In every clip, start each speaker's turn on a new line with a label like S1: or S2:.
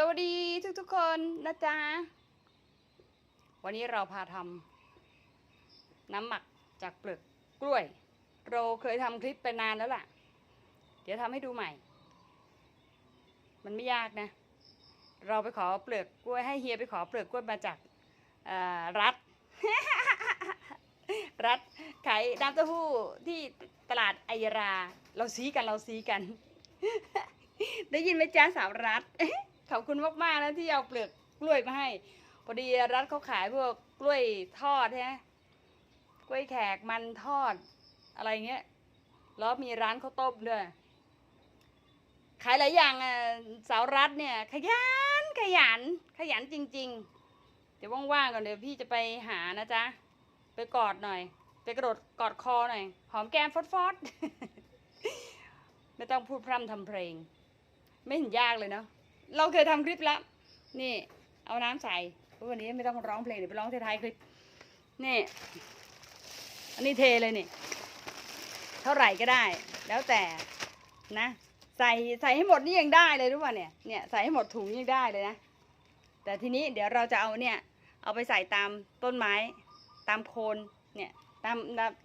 S1: สวัสดีทุกๆคนนะจ๊ะ วันนี้เราพาทำน้ำหมักจากเปลือกกล้วย เราเคยทำคลิปไปนานแล้วล่ะ เดี๋ยวทำให้ดูใหม่ มันไม่ยากนะ เราไปขอเปลือกกล้วยให้เฮียไปขอเปลือกกล้วยมาจากรัฐ รัฐขายน้ำเต้าหู้ที่ตลาดไอยรา เราซีกันเราซีกัน ได้ยินไหมจ้าสาวรัฐ ขอบคุณมากๆนะที่เอาเปลือกกล้วยมาให้พอดีรัฐเขาขายพวกกล้วยทอดใช่ไหมกล้วยแขกมันทอด อะไรเงี้ยแล้วมีร้านข้าวต้มด้วยขายหลายอย่างอะสาวรัฐเนี่ย ขยันขยัน ขยันจริง ๆ เดี๋ยวว่างๆก่อนเดี๋ยวพี่จะไปหานะจ๊ะ ไปกอดหน่อย ไปกระโดดกอดคอหน่อย หอมแก้มฟอดฟอดไม่ต้องพูดพร่ำทำเพลง ไม่เห็นยากเลยเนาะ เราเคยทำคลิปแล้ว นี่ เอาน้ำใส่วันนี้ไม่ต้องร้องเพลงเดี๋ยวไปร้องท้ายคลิปนี่ อันนี้เทเลยนี่ เท่าไหร่ก็ได้ แล้วแต่นะ ใส่ใส่ให้หมดนี่ยังได้เลยรู้ป่ะเนี่ยเนี่ยใส่ให้หมดถุงยังได้เลยนะ แต่ทีนี้เดี๋ยวเราจะเอาเนี่ย เอาไปใส่ตามต้นไม้ ตามโคนเนี่ยตาม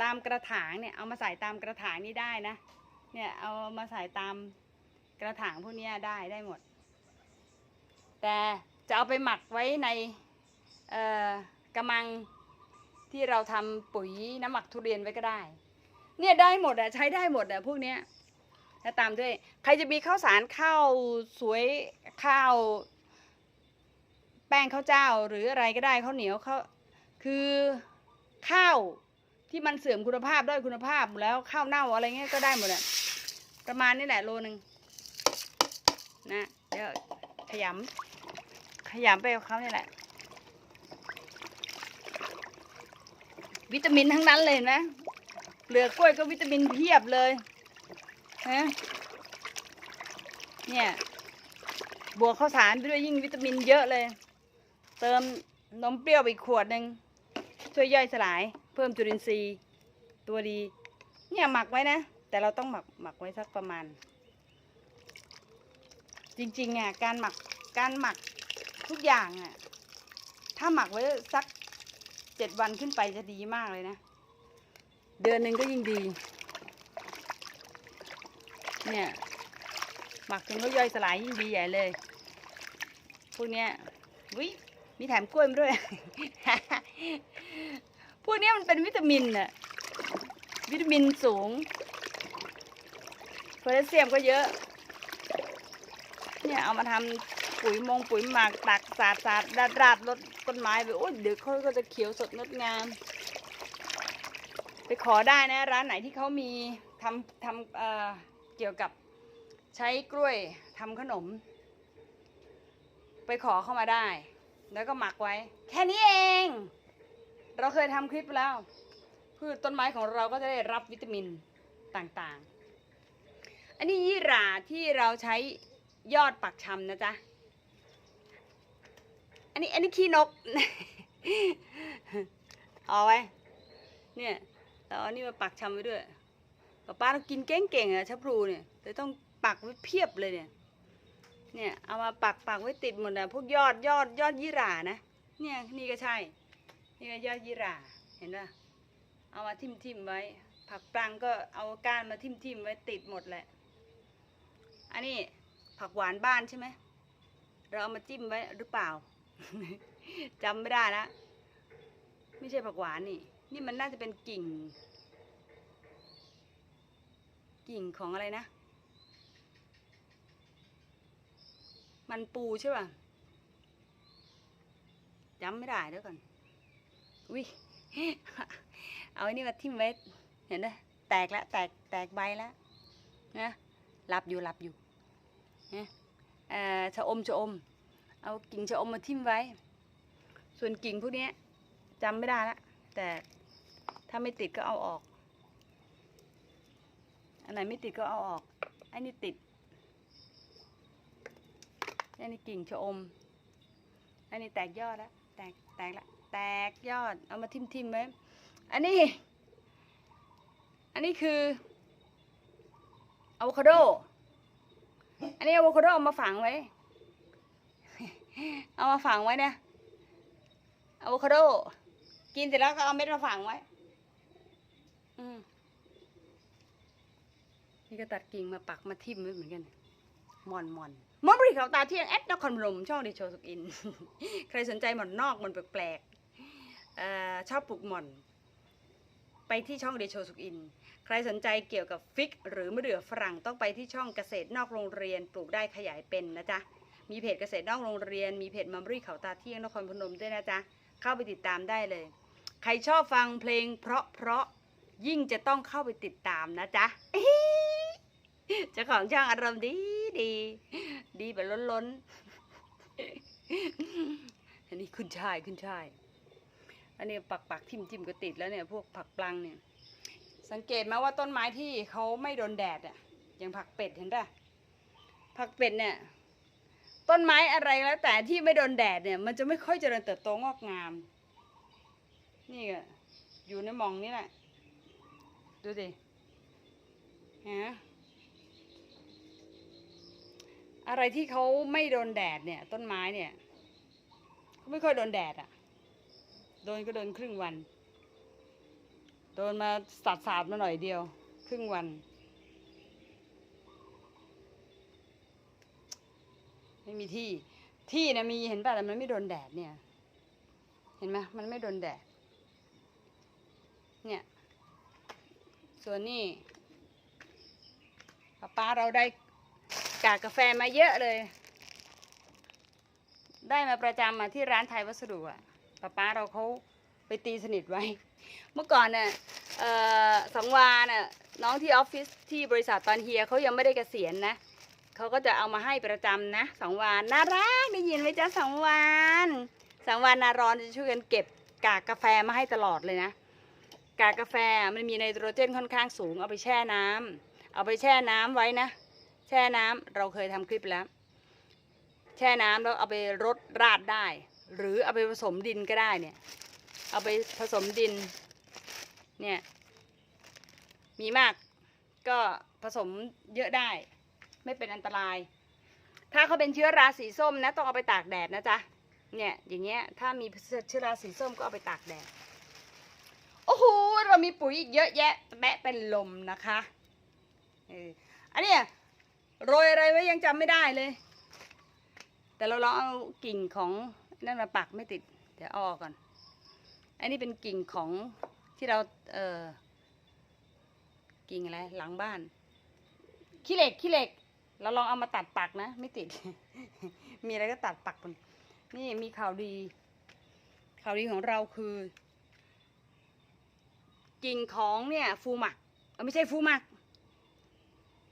S1: ตามกระถางเนี่ยเอามาใส่ตามกระถางนี่ได้นะ เนี่ยเอามาใส่ตามกระถางพวกนี้ได้ได้หมด แต่จะเอาไปหมักไว้ในกระมังที่เราทำปุ๋ยน้ำหมักทุเรียนไว้ก็ได้ เนี่ยได้หมดอะใช้ได้หมดอะพวกเนี้ยแล้วตามด้วย ใครจะมีข้าวสารข้าวสวยข้าวแป้งข้าวเจ้าหรืออะไรก็ได้ข้าวเหนียวข้าวคือข้าวที่มันเสื่อมคุณภาพด้อยคุณภาพแล้วข้าวเน่าอะไรเงี้ยก็ได้หมดอะประมาณนี้แหละโลนึงนะเดี๋ยวขยำ ขยำไปกับเขานี่แหละ วิตามินทั้งนั้นเลยนไหมเปลือกกล้วยก็วิตามินเพียบเลยฮะเนี่ย บวกข้าวสารไปด้วยยิ่งวิตามินเยอะเลย เติมนมเปรี้ยวอีกขวดหนึ่งช่วยย่อยสลาย เพิ่มจุลินทรีย์ ตัวดี เนี่ยหมักไว้นะ แต่เราต้องหมักหมักไว้สักประมาณ จริงๆอะการหมักการหมัก ทุกอย่างอะ ถ้าหมักไว้สักเจ็ดวันขึ้นไปจะดีมากเลยนะ เดือนหนึ่งก็ยิ่งดี เนี่ย หมักจนเขาย่อยสลายยิ่งดีใหญ่เลย พวกเนี้ยวิมีแถมกล้วยมาด้วย พวกเนี้ยมันเป็นวิตามินอะวิตามินสูงโพแทสเซียมก็เยอะ เนี่ยเอามาทำ ปุ๋ยมงปุ๋ยหมักตักสาดสาดราดราดรดต้นไม้ไปโอ้ยเดี๋ยวเขาก็จะเขียวสดงดงาม ไปขอได้นะ ร้านไหนที่เขามีทำทำเอ่อเกี่ยวกับใช้กล้วยทำขนม ไปขอเข้ามาได้ แล้วก็หมักไว้ แค่นี้เอง เราเคยทำคลิปแล้ว พืชต้นไม้ของเราก็จะได้รับวิตามินต่างๆ อันนี้ยี่หร่าที่เราใช้ยอดปักชำนะจ๊ะ อันนี้อันนี้ขี้นก เอาไว้ เนี่ยเราเอานี่มาปักชำไว้ด้วยป้าป้าต้องกินเก่งๆอะชะพลูเนี่ยเลยต้องปักไว้เพียบเลยเนี่ย เนี่ยเอามาปักปักไว้ติดหมดอะพวกยอดยอดยอดยี่หร่านะ เนี่ยนี่ก็ใช่ นี่ก็ยอดยี่หร่า เห็นป่ะ เอามาทิ่มทิมไว้ ผักปรังก็เอาก้านมาทิ่มทิมไว้ติดหมดแหละ อันนี้ผักหวานบ้านใช่ไหม เราเอามาจิ้มไว้หรือเปล่า จำไม่ได้ละไม่ใช่ผักหวานนี่ นี่มันน่าจะเป็นกิ่ง กิ่งของอะไรนะ มันปูใช่ป่ะจำไม่ได้เดี๋ยวก่อนอุ้ยเอาไอ้นี่มาทิ่มไว้เห็นไหมแตกแล้วแตกแตกใบแล้วนะหลับอยู่หลับอยู่นะเอ่อชะอมชะอม เอากิ่งชะอมมาทิ่มไว้ ส่วนกิ่งพวกนี้จำไม่ได้ละแต่ถ้าไม่ติดก็เอาออก อันไหนไม่ติดก็เอาออก อันนี้ติด อันนี้กิ่งชะอม อันนี้แตกยอดแล้ว แตก แตกละ แตกยอด เอามาทิ่มทิมๆไว้ อันนี้ อันนี้คืออะโวคาโด อันนี้อะโวคาโดเอามาฝังไว้ เอามาฝังไว้เนี่ยอะโวคาโด กินเสร็จแล้วก็เอาเม็ดมาฝังไว้ อืมนี่ก็ตัดกิ่งมาปักมาทิ่มไว้เหมือนกัน มอนมอนมอนบริขาตาเที่ยงแอดนครพนมช่องดิโชสุกอิน ใครสนใจหมอนนอกหมอนแปลกๆเอ่อชอบปลูกหมอน ไปที่ช่องเดโชสุกอิน ใครสนใจเกี่ยวกับฟิก หรือมะเดื่อฝรั่งต้องไปที่ช่องเกษตรนอกโรงเรียนปลูกได้ขยายเป็นนะจ๊ะ มีเพจเกษตรนอกโรงเรียน มีเพจมัมรี่เขาตาเที่ยงนครพนมด้วยนะจ๊ะ เข้าไปติดตามได้เลย ใครชอบฟังเพลง เพราะเพราะยิ่งจะต้องเข้าไปติดตามนะจ๊ะเจ้าของช่างอารมณ์ดีดี ดีแบบล้นล้นอันนี้ขึ้นช่ายขึ้นช่าย อันนี้ปักปักทิมทิมก็ติดแล้วเนี่ยพวกผักปลังเนี่ย สังเกตไหมว่าต้นไม้ที่เขาไม่โดนแดดอะอย่างผักเป็ดเห็นป่ะผักเป็ดเนี่ย ต้นไม้อะไรแล้วแต่ที่ไม่โดนแดดเนี่ย มันจะไม่ค่อยเจริญเติบโตงอกงาม นี่ก็อยู่ในมองนี่แหละ ดูดิฮะอะไรที่เขาไม่โดนแดดเนี่ย ต้นไม้เนี่ยเขาไม่ค่อยโดนแดดอะ โดนก็โดนครึ่งวัน โดนมาสาดสาดๆมาหน่อยเดียว ครึ่งวัน ไม่มีที่ ที่นะมีเห็นป่ะแต่มันไม่โดนแดดเนี่ย เห็นไหมมันไม่โดนแดด เนี่ย ส่วนนี่ป้าป้าเราได้กากกาแฟมาเยอะเลย ได้มาประจำมาที่ร้านไทยวัสดุอะป้าป้าเราเขาไปตีสนิทไว้ เมื่อก่อนเนี่ยเอ่อสังวาน่ะน้องที่ออฟฟิศที่บริษัทตอนเฮียเขายังไม่ได้เกษียณนะ เขาก็จะเอามาให้ประจำนะสังวานน่ารักได้ยินไหมจ๊ะสังวานสังวานนารอนจะช่วยกันเก็บกากกาแฟมาให้ตลอดเลยนะ กากกาแฟมันมีไนโตรเจนค่อนข้างสูงเอาไปแช่น้ำเอาไปแช่น้ำไว้นะ แช่น้ำเราเคยทำคลิปแล้ว แช่น้ำแล้วเอาไปรดราดได้ หรือเอาไปผสมดินก็ได้เนี่ย เอาไปผสมดินเนี่ยมีมากก็ผสมเยอะได้ ไม่เป็นอันตราย ถ้าเขาเป็นเชื้อราสีส้มนะ ต้องเอาไปตากแดดนะจ๊ะ เนี่ยอย่างเงี้ย ถ้ามีเชื้อราสีส้มก็เอาไปตากแดด โอ้โห เรามีปุ๋ยอีกเยอะแยะแปะเป็นลมนะคะเอออันเนี้ยโรยอะไรไว้ยังจำไม่ได้เลย แต่เราลองเอากิ่งของนั่นมาปักไม่ติด เดี๋ยวอาออกก่อน อันนี้เป็นกิ่งของที่เราเออกิ่งอะไรหลังบ้านขี้เหล็กขี้เหล็ก เราลองเอามาตัดปักนะ ไม่ติด มีอะไรก็ตัดปักมันนี่มีข่าวดี ข่าวดีของเราคือกิ่งของเนี่ยฟูหมักไม่ใช่ฟูหมัก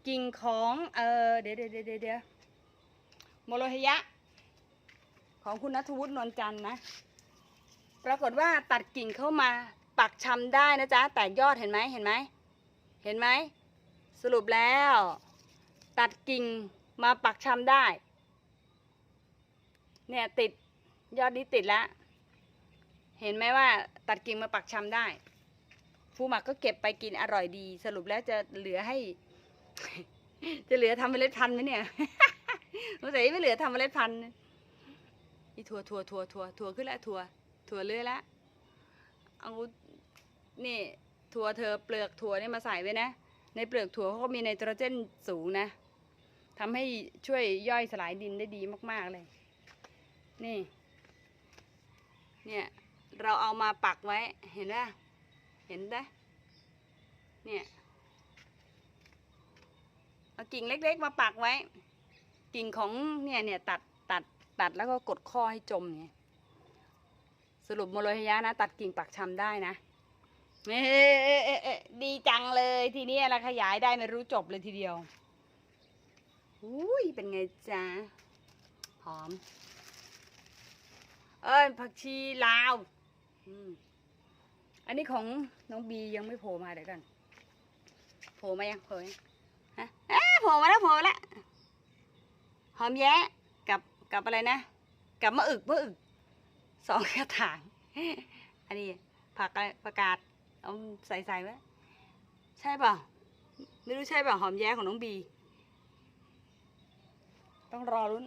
S1: กิ่งของเออเดี๋ยวเดี๋ยวเดี๋ยวเดี๋ยวโมโลหยะ ของคุณนัทวุฒินวลจันนะ ปรากฏว่าตัดกิ่งเข้ามาปักชำได้นะจ๊ะ แตกยอดเห็นไหมเห็นไหมเห็นไหมสรุปแล้ว ตัดกิ่งมาปักชำได้ เนี่ยติดยอดนี้ติดแล้ว เห็นไหมว่าตัดกิ่งมาปักชำได้ฟูหมักก็เก็บไปกินอร่อยดี สรุปแล้วจะเหลือให้ จะเหลือทำเมล็ดพันธุ์ไหมเนี่ยสงสัยไม่เหลือทำเมล็ดพันธุ์นี่ถั่วถั่วถั่วถั่วถั่วขึ้นแล้วถั่วถั่วเลื่อยแล้วเอานี่ถั่วเธอเปลือกถั่วนี่มาใส่ไว้นะ ในเปลือกถั่วเขาก็มีไนโตรเจนสูงนะ ทำให้ช่วยย่อยสลายดินได้ดีมาก ๆเลย นี่ เนี่ย เราเอามาปักไว้ เห็นไหมเห็นไหมเนี่ยเอากิ่งเล็ก ๆ มาปักไว้ กิ่งของเนี่ยเนี่ยตัดตัดตัดแล้วก็กดข้อให้จมเนี่ยสรุปโมโลหยะนะ ตัดกิ่งปักชำได้นะเอ๊ะเอ๊ะเอ๊ะเอ๊ะดีจังเลยทีนี้เราขยายได้ไม่รู้จบเลยทีเดียว อุ้ยเป็นไงจ๊ะหอม เอ้ยผักชีลาวอันนี้ของน้องบียังไม่โผล่มาเดี๋ยวกันโผล่มายังโผล่ยฮะเอ๊ะโผล่มาแล้วโผล่มาแล้วหอมแย้กับกับอะไรนะ กับมะอึกมะอึกสองกระถาง อันนี้ผักประกาศเอาใส่ใส่ไว้ใช่เปล่าไม่รู้ใช่เปล่าหอมแย้ของน้องบี ต้องรอรุ้น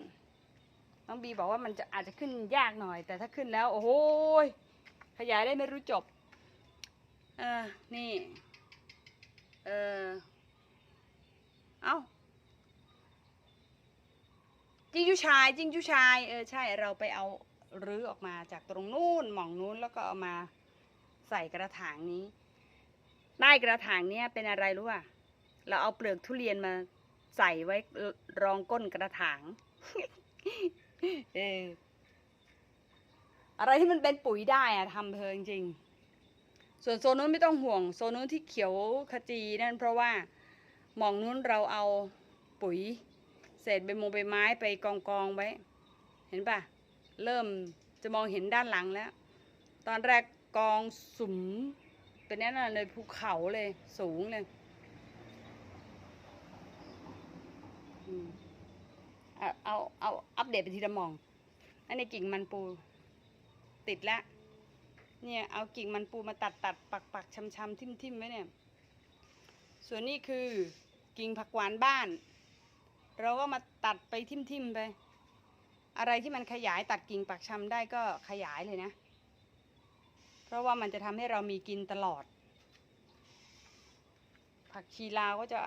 S1: น้องบีบอกว่ามันจะอาจจะขึ้นยากหน่อย แต่ถ้าขึ้นแล้วโอ้โหขยายได้ไม่รู้จบ เออนี่ เออเอ้าจิงจูชายจิงจูชาย เออใช่เราไปเอารื้อออกมาจากตรงนู้นหม่องนู้นแล้วก็เอามาใส่กระถางนี้ใต้กระถางเนี้ยเป็นอะไรรู้ป่ะ เราเอาเปลือกทุเรียนมา ใส่ไว้รองก้นกระถางเอออะไรที่มันเป็นปุ๋ยได้อะทำเพลิงจริง ส่วนโซนนู้นไม่ต้องห่วง โซนนู้นที่เขียวขจีนั่นเพราะว่าหมองนู้นเราเอาปุ๋ย เศษใบมงใบไม้ไปกองกองไว้ เห็นปะเริ่มจะมองเห็นด้านหลังแล้ว ตอนแรกกองสุมเป็นแน่นอนเลยภูเขาเลยสูงเลยอืม เอาเอาอัปเดตไปทีละมองอันนี้กิ่งมันปูติดแล้วเนี่ยเอากิ่งมันปูมาตัดตัดปักปักชำชำทิ่มทิมไว้เนี่ย ส่วนนี้คือกิ่งผักหวานบ้าน เราก็มาตัดไปทิ่มทิมไป อะไรที่มันขยายตัดกิ่งปักชำได้ก็ขยายเลยนะ เพราะว่ามันจะทำให้เรามีกินตลอด ผักชีลาวก็จะ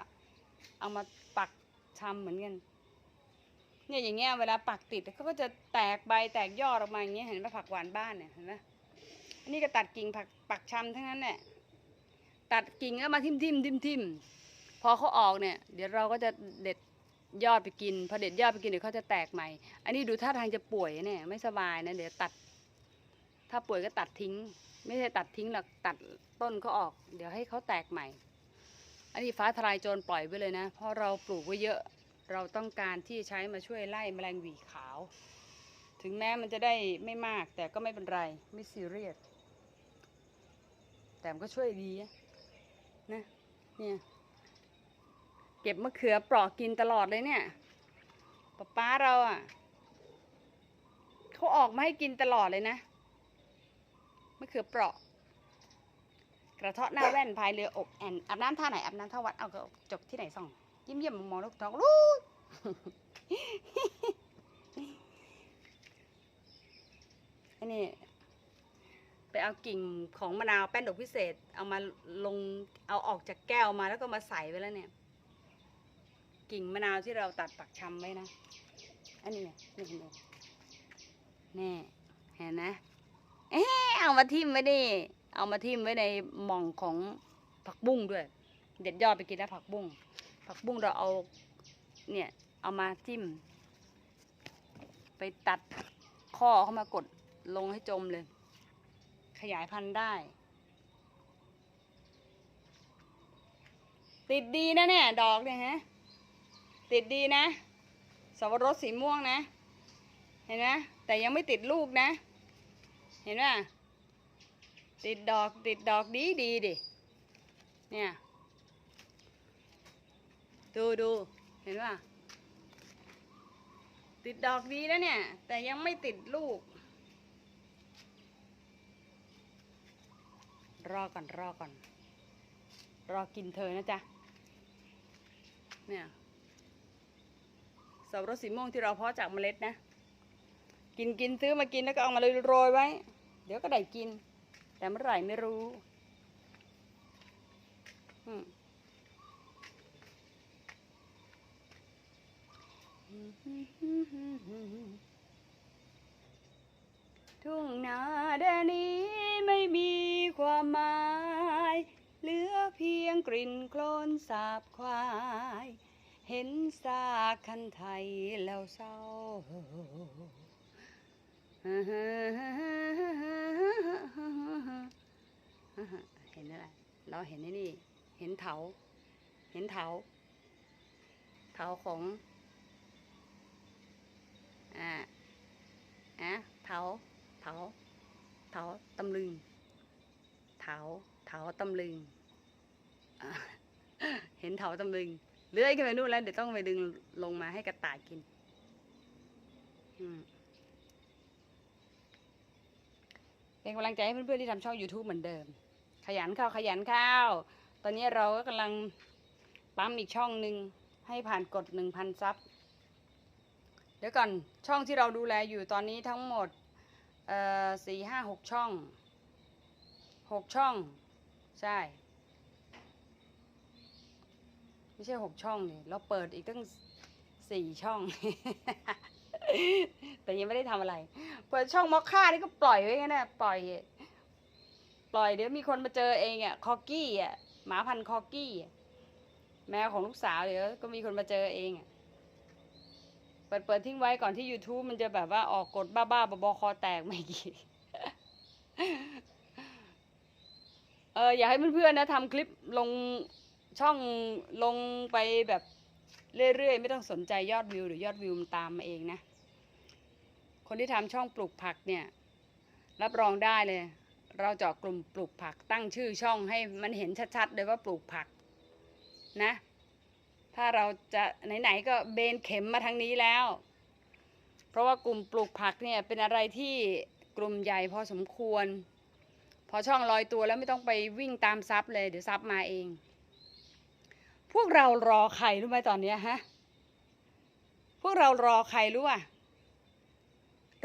S1: เอามาปักชำเหมือนกัน เนี่ยอย่างเงี้ยเวลาปักติดเขาก็จะแตกใบแตกยอดออกมาอย่างเงี้ยเห็นไหมผักหวานบ้านเนี่ยเห็นไหมอันนี้ก็ตัดกิ่งผักปักชำทั้งนั้นแหละตัดกิ่งแล้วมาทิ่มทิมทิมทิมพอเขาออกเนี่ย เดี๋ยวเราก็จะเด็ดยอดไปกินพอเด็ดยอดไปกินเดี๋ยวเขาจะแตกใหม่ อันนี้ดูท่าทางจะป่วยเนี่ยไม่สบายนะเดี๋ยวตัด ถ้าป่วยก็ตัดทิ้ง ไม่ใช่ตัดทิ้งหรอกตัดต้นเขาออก เดี๋ยวให้เขาแตกใหม่ อันนี้ฟ้าทลายโจรปล่อยไว้เลยนะเพราะเราปลูกไว้เยอะ เราต้องการที่ใช้มาช่วยไล่แมลงหวีขาว ถึงแม้มันจะได้ไม่มากแต่ก็ไม่เป็นไรไม่ซีเรียสแต่มันก็ช่วยดีนะเนี่ยเก็บมะเขือเปราะกินตลอดเลยเนี่ยป๊าป๊าเราอะเขาออกมาให้กินตลอดเลยนะมะเขือเปราะ กระเทาะหน้าแว่นพายเรืออกแอนอาบน้ำท่าไหนอาบน้ำท่าวัดเอากระจกที่ไหนส่อง ยิ้มเยี่ยมมองลูกท้องลูกอันนี้ไปเอากิ่งของมะนาวแป้นดอกพิเศษ เอามาลงเอาออกจากแก้วมาแล้วก็มาใส่ไว้แล้วเนี่ย กิ่งมะนาวที่เราตัดปักชำไว้นะ อันนี้นี่เห็นไหมแน่เห็นนะเอ๊ะเอามาทิ่มไว้ดิเอามาทิ่มไว้ในหม่องของผักบุ้งด้วย เด็ดยอดไปกินแล้วผักบุ้ง ผักบุ้งเราเอาเนี่ยเอามาจิ้ม ไปตัดข้อเข้ามากดลงให้จมเลย ขยายพันธุ์ได้ ติดดีนะเนี่ย ดอกเนี่ยฮะ ติดดีนะสับปะรดสีม่วงนะ เห็นไหมแต่ยังไม่ติดลูกนะ เห็นไหมติดดอกติดดอกดีดีดิเนี่ย ดูดูเห็นป่ะติดดอกดีแล้วเนี่ย แต่ยังไม่ติดลูก รอก่อนรอก่อน รอกินเธอนะจ๊ะ เนี่ยสับปะรดสีม่วงที่เราเพาะจากเมล็ดนะ กินกินซื้อมากินแล้วก็เอามาเลยโรยไว้ เดี๋ยวก็ได้กิน แต่เมื่อไหร่ไม่รู้ อืม ทุ่งนาแดนนี้ไม่มีความหมาย เหลือเพียงกลิ่นโคลนสาบควาย เห็นซากคันไทยแล้วเศร้าเห็นอะไร เราเห็นนี่ เห็นเถา เห็นเถา เถาของ อ่าอะเถาเถาเถาตำลึงเถาเถาตำลึงเห็นเถาตำลึงเลื้อยขึ้นไปนู่นแล้วเดี๋ยวต้องไปดึงลงมาให้กระต่ายกินเป็นกำลังใจให้เพื่อนๆที่ทำช่อง YouTube เหมือนเดิม ขยันเข้าขยันเข้าตอนนี้เราก็กำลังปั๊มอีกช่องหนึ่งให้ผ่านกดหนึ่งพันซับ เดี๋ยวก่อนช่องที่เราดูแลอยู่ตอนนี้ทั้งหมดเอ่อสี่ห้าหกช่องหกช่อง ใช่ ไม่ใช่หกช่องนี่เราเปิดอีกตั้งสี่ช่อง แต่ยังไม่ได้ทำอะไร เปิดช่องมอคค่านี่ก็ปล่อยไว้งั้นนะปล่อยปล่อยเดี๋ยวมีคนมาเจอเองอะคอกกี้อะหมาพันคอกกี้ แมวของลูกสาวเดี๋ยวก็มีคนมาเจอเองอะ เปิดเปิดทิ้งไว้ก่อนที่ YouTube มันจะแบบว่าออกกฎบ้าๆบอๆคอแตกไม่กี่เอออยากให้เพื่อนๆนะทำคลิปลงช่องลงไปแบบเรื่อยๆ ไม่ต้องสนใจยอดวิว หรือยอดวิวมันตามมาเองนะ คนที่ทำช่องปลูกผักเนี่ย รับรองได้เลย เราเจาะกลุ่มปลูกผักตั้งชื่อช่องให้มันเห็นชัดๆเลยว่าปลูกผักนะ ถ้าเราจะไหนๆก็เบนเข็มมาทางนี้แล้ว เพราะว่ากลุ่มปลูกผักเนี่ยเป็นอะไรที่กลุ่มใหญ่พอสมควร พอช่องลอยตัวแล้วไม่ต้องไปวิ่งตามซับเลย เดี๋ยวซับมาเอง พวกเรารอใครรู้ไหมตอนนี้ฮะ พวกเรารอใครรู้อะ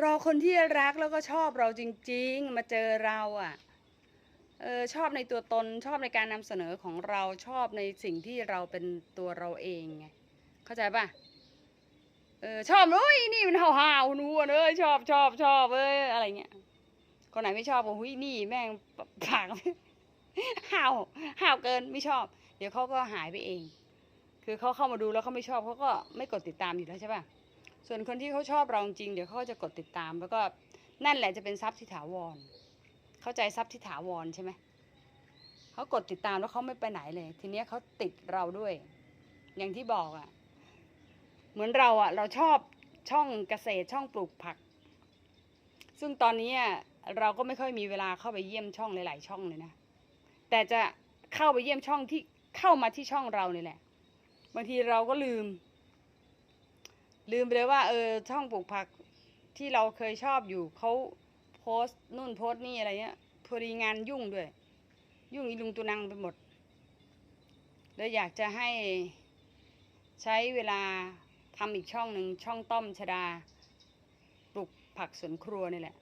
S1: รอคนที่รักแล้วก็ชอบเราจริง ๆ มาเจอเราอะ ออชอบในตัวตนชอบในการนำเสนอของเราชอบในสิ่งที่เราเป็นตัวเราเองไงเข้าใจป่ะเออชอบเอ้ยนี่มันห่าวๆนูนเอ้ยชอบชอบชอบเอ้ยอะไรเงี้ยคนไหนไม่ชอบก็หุยนี่แม่งปากห่าวห่าวเกินไม่ชอบ เดี๋ยวเขาก็หายไปเอง คือเขาเข้ามาดูแล้วเขาไม่ชอบเขาก็ไม่กดติดตามอยู่แล้วใช่ป่ะส่วนคนที่เขาชอบเราจริงเดี๋ยวเขาจะกดติดตามแล้วก็นั่นแหละจะเป็นทรัพย์ที่ถาวร เข้าใจทรัพย์ที่ถาวรใช่ไหมเขากดติดตามแล้วเขาไม่ไปไหนเลย ทีเนี้ยเขาติดเราด้วย อย่างที่บอกอะ่ะ เหมือนเราอะ่ะ เราชอบช่องเกษตรช่องปลูกผัก ซึ่งตอนนี้อะเราก็ไม่ค่อยมีเวลาเข้าไปเยี่ยมช่องหลาย ๆ ช่องเลยนะแต่จะเข้าไปเยี่ยมช่องที่เข้ามาที่ช่องเราเนี่ยแหละ บางทีเราก็ลืม ลืมไปเลยว่า เออช่องปลูกผักที่เราเคยชอบอยู่เขา โพสต์นู่นโพสต์นี่อะไรเงี้ยพอดีงานยุ่งด้วย ยุ่งอีลุงตุนังไปหมดเลยอยากจะให้ใช้เวลาทำอีกช่องหนึ่งช่องต้อมชดาปลูกผักสวนครัวนี่แหละ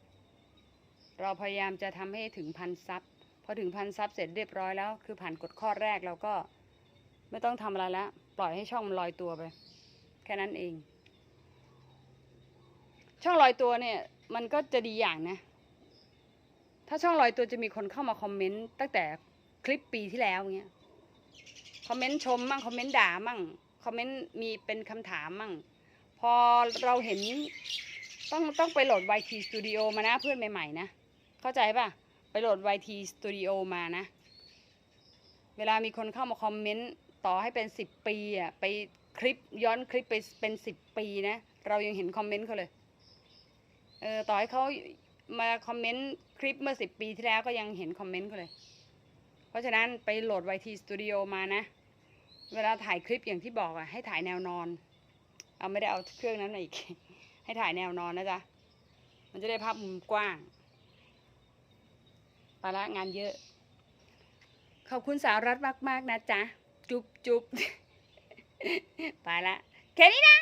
S1: เราพยายามจะทำให้ถึงพันซับพอถึงพันซับเสร็จเรียบร้อยแล้ว คือผ่านกฎข้อแรกเราก็ไม่ต้องทำอะไรแล้ว ปล่อยให้ช่องมันลอยตัวไป แค่นั้นเอง ช่องลอยตัวเนี่ย มันก็จะดีอย่างนะ ถ้าช่องลอยตัวจะมีคนเข้ามาคอมเมนต์ตั้งแต่คลิปปีที่แล้วเงี้ยคอมเมนต์ชมมั่งคอมเมนต์ด่ามั่งคอมเมนต์มีเป็นคำถามมั่ง พอเราเห็นต้องต้องไปโหลด YT Studio มานะเพื่อนใหม่ๆนะ เข้าใจป่ะ ไปโหลด YT Studio มานะ เวลามีคนเข้ามาคอมเมนต์ต่อให้เป็นสิบปีอะไปคลิปย้อนคลิปไปเป็นสิบปีนะ เรายังเห็นคอมเมนต์เขาเลย เออต่อให้เขา มาคอมเมนต์คลิปเมื่อสิบปีที่แล้วก็ยังเห็นคอมเมนต์เขาเลย เพราะฉะนั้นไปโหลด YT Studio มานะ เวลาถ่ายคลิปอย่างที่บอกอะให้ถ่ายแนวนอน เอาไม่ได้เอาเครื่องนั้นมาอีก ให้ถ่ายแนวนอนนะจ๊ะ มันจะได้ภาพมุมกว้างไปละงานเยอะ ขอบคุณสาวรัฐมาก ๆ นะจ๊ะ จุ๊บจุ๊บไปละ แค่นี้นะ